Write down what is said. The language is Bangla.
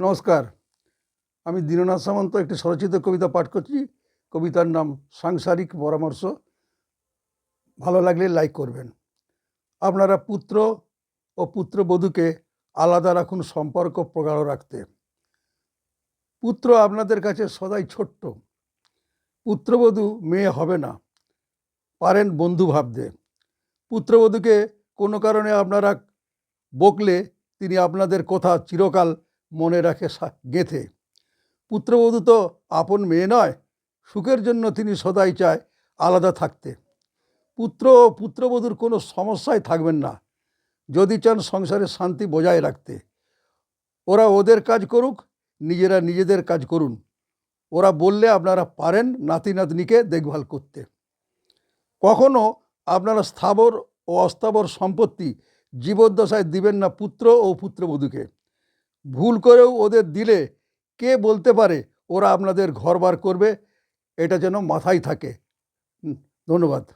নমস্কার। আমি দীননাথ সামন্ত, একটি স্বরচিত কবিতা পাঠ করছি। কবিতার নাম সাংসারিক পরামর্শ। ভালো লাগলে লাইক করবেন। আপনারা পুত্র ও পুত্রবধূকে আলাদা রাখুন সম্পর্ক প্রগাঢ় রাখতে। পুত্র আপনাদের কাছে সদাই ছোট্ট। পুত্রবধূ মেয়ে হবে না, পারেন বন্ধু ভাবতে। পুত্রবধূকে কোনো কারণে আপনারা বকলে তিনি আপনাদের কথা চিরকাল মনে রাখে গেঁথে। পুত্রবধূ তো আপন মেয়ে নয়, সুখের জন্য তিনি সদাই চায় আলাদা থাকতে। পুত্র ও পুত্রবধূর কোনো সমস্যায় থাকবেন না, যদি চান সংসারে শান্তি বজায় রাখতে। ওরা ওদের কাজ করুক, নিজেরা নিজেদের কাজ করুন। ওরা বললে আপনারা পারেন নাতি নাতনিকে দেখভাল করতে। কখনো আপনারা স্থাবর ও অস্থাবর সম্পত্তি জীবদ্দশায় দিবেন না পুত্র ও পুত্রবধূকে। ভুল করেও ওদের দিলে কে বলতে পারে? ওরা আপনাদের ঘর বার করবে। এটা যেন মাথায় থাকে। ধন্যবাদ।